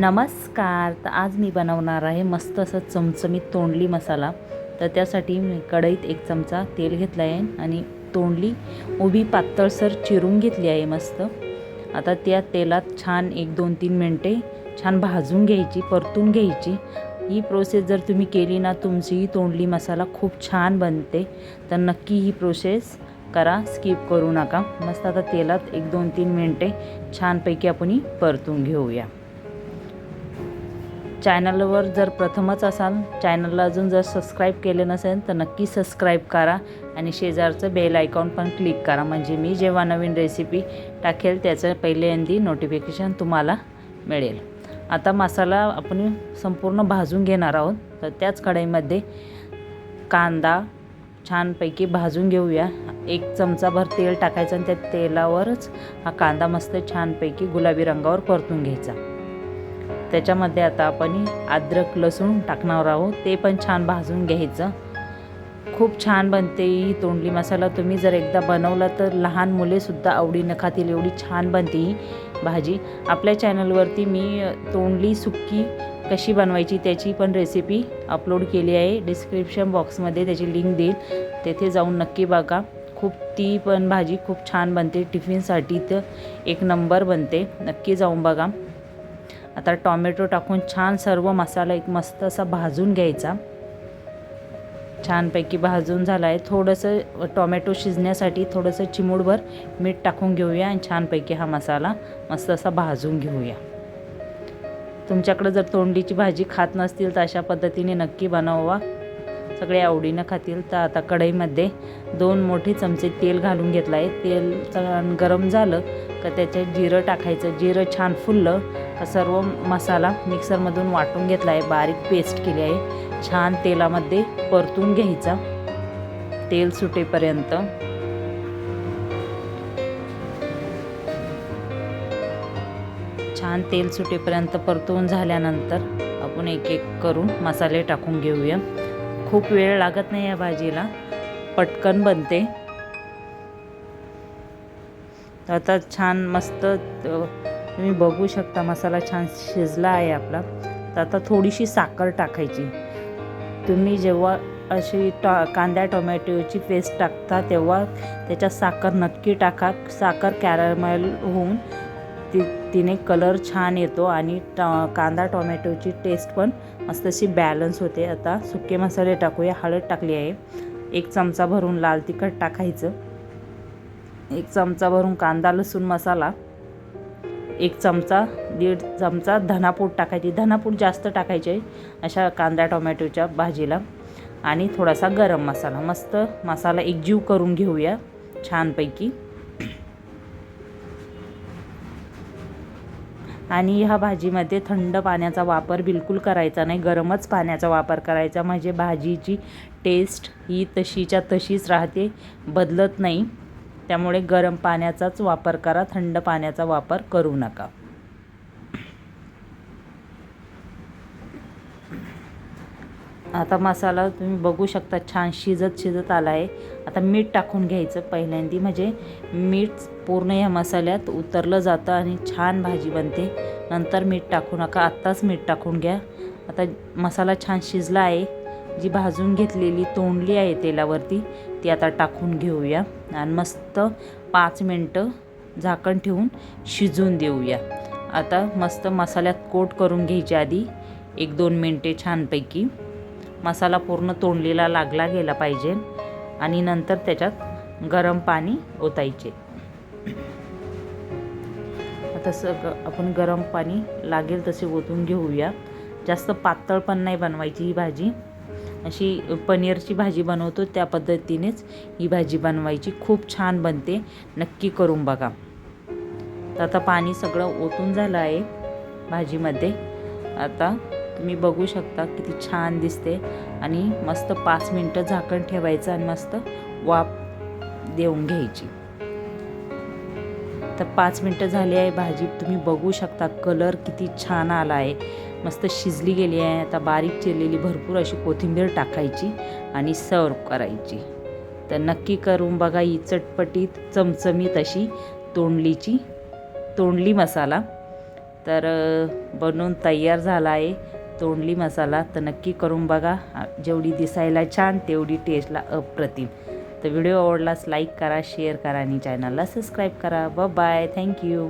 नमस्कार. तर आज मी बनवणार आहे मस्त असं चमचमीत तोंडली मसाला. तर त्यासाठी मी कढईत एक चमचा तेल घेतला आहे आणि तोंडली उभी पातळसर चिरून घेतली आहे मस्त. आता त्या तेलात छान एक दोन तीन मिनटे छान भाजून घ्यायची परतून घ्यायची. ही प्रोसेस जर तुम्ही केली ना तुमची ही तोंडली मसाला खूप छान बनते. तर नक्की ही प्रोसेस करा स्किप करू नका. मस्त आता तेलात एक दोन तीन मिनटे छानपैकी आपण परतून घेऊया. चॅनलवर जर प्रथमच असाल चॅनलला अजून जर सबस्क्राईब केले नसेल तर नक्की सबस्क्राईब करा आणि शेजारचं बेल आयकॉन पण क्लिक करा. म्हणजे मी जेव्हा नवीन रेसिपी टाकेल त्याचं पहिल्यांदी नोटिफिकेशन तुम्हाला मिळेल. आता मसाला आपण संपूर्ण भाजून घेणार आहोत. तर त्याच कढईमध्ये कांदा छानपैकी भाजून घेऊया. एक चमचाभर तेल टाकायचं आणि त्या तेलावरच हा कांदा मस्त छानपैकी गुलाबी रंगावर परतून घ्यायचा. त्याच्यामध्ये आता आपण अद्रक लसूण टाकणार आहोत. ते पण छान भाजून घ्यायचं. खूप छान बनते ही तोंडली मसाला. तुम्ही जर एकदा बनवला तर लहान मुलेसुद्धा आवडीनं खातील. एवढी छान बनते ही भाजी. आपल्या चॅनलवरती मी तोंडली सुक्की कशी बनवायची त्याची पण रेसिपी अपलोड केली आहे. डिस्क्रिप्शन बॉक्समध्ये त्याची लिंक देईल. तेथे जाऊन नक्की बघा. खूप ती पण भाजी खूप छान बनते. टिफिनसाठी तर एक नंबर बनते. नक्की जाऊन बघा. आता टॉमॅटो टाकून छान सर्व मसाला एक मस्त असा भाजून घ्यायचा. छानपैकी भाजून झाला आहे थोडंसं टॉमॅटो शिजण्यासाठी थोडंसं चिमूडभर मीठ टाकून घेऊया आणि छानपैकी हा मसाला मस्त असा भाजून घेऊया. तुमच्याकडं जर तोंडीची भाजी खात नसतील तर अशा पद्धतीने नक्की बनवा. सगळे आवडीनं खातील. तर आता कढईमध्ये दोन मोठे चमचे तेल घालून घेतलं आहे तेल छान गरम झालं का त्याच्यात जिरं टाकायचं. जिरं छान फुललं का सर्व मसाला मिक्सरमधून वाटून घेतला आहे बारीक पेस्ट केली आहे. छान तेलामध्ये परतून घ्यायचा. तेल सुटेपर्यंत. छान तेल सुटेपर्यंत परतून झाल्यानंतर आपण एक एक करून मसाले टाकून घेऊया. खूप वेळ लागत नाही या भाजीला. पटकन बनते. आता छान मस्त तुम्ही बघू शकता मसाला छान शिजला आहे आपला. तर आता थोडीशी साखर टाकायची. तुम्ही जेव्हा अशी टॉ कांद्या टोमॅटोची पेस्ट टाकता तेव्हा त्याच्यात साखर नक्की टाका. साखर कॅरमेल होऊन ती तिने कलर छान येतो आणि ट कांदा टोमॅटोची टेस्ट पण मस्त अशी बॅलन्स होते. आता सुके मसाले टाकूया. हळद टाकली आहे. एक चमचा भरून लाल तिखट टाकायचं. एक चमचा भरून कांदा लसूण मसाला. एक चमचा दीड चमचा धनापूड टाकायची. धनापूड जास्त टाकायचे अशा कांदा टोमॅटोच्या भाजीला. आणि थोडासा गरम मसाला. मस्त मसाला एकजीव करून घेऊया छानपैकी. आणि ह्या भाजीमध्ये थंड पाण्याचा वापर बिलकुल करायचा नाही. गरमच पाण्याचा वापर करायचा. म्हणजे भाजीची टेस्ट ही तशीच्या तशीच राहते बदलत नाही. त्यामुळे गरम पाण्याचाच वापर करा थंड पाण्याचा वापर करू नका. आता मसाला तुम्ही बघू शकता छान शिजत शिजत आला आहे आता मीठ टाकून घ्यायचं पहिल्यांदी. म्हणजे मीठ पूर्ण या मसाल्यात उतरलं जातं आणि छान भाजी बनते. नंतर मीठ टाकू नका आत्ताच मीठ टाकून घ्या. आता मसाला छान शिजला आहे. जी भाजून घेतलेली तोंडली आहे तेलावरती ती आता टाकून घेऊया. आणि मस्त पाच मिनटं झाकण ठेवून शिजून देऊया. आता मस्त मसाल्यात कोट करून घ्यायच्या आधी एक दोन मिनटे छानपैकी मसाला पूर्ण तोंडलीला लागला गेला पाहिजे. आणि नंतर त्याच्यात गरम पाणी ओतायचे. आता सगळं आपण गरम पाणी लागेल तसे ओतून घेऊया. जास्त पातळ पण नाही बनवायची ही भाजी. अशी पनीरची भाजी बनवतो त्या पद्धतीनेच ही भाजी बनवायची. खूप छान बनते. नक्की करून बघा. तर आता पाणी सगळं ओतून झालं आहे भाजीमध्ये. आता तुम्ही बघू शकता किती छान दिसते. आणि मस्त पाच मिनटं झाकण ठेवायचं आणि मस्त वाफ देऊन घ्यायची. तर पाच मिनटं झाली आहे भाजी तुम्ही बघू शकता कलर किती छान आला आहे. मस्त शिजली गेली आहे आता बारीक चिरलेली भरपूर अशी कोथिंबीर टाकायची आणि सर्व करायची. तर नक्की करून बघा ही चटपटीत चमचमीत अशी तोंडलीची तोंडली मसाला. तर बनवून तयार झाला आहे तोंडली मसाला. तर नक्की करून बघा जेवढी दिसायला छान तेवढी टेस्टला अप्रतिम. तर व्हिडिओ आवडलास लाईक करा शेअर करा आणि चॅनलला सबस्क्राईब करा. ब बाय थँक्यू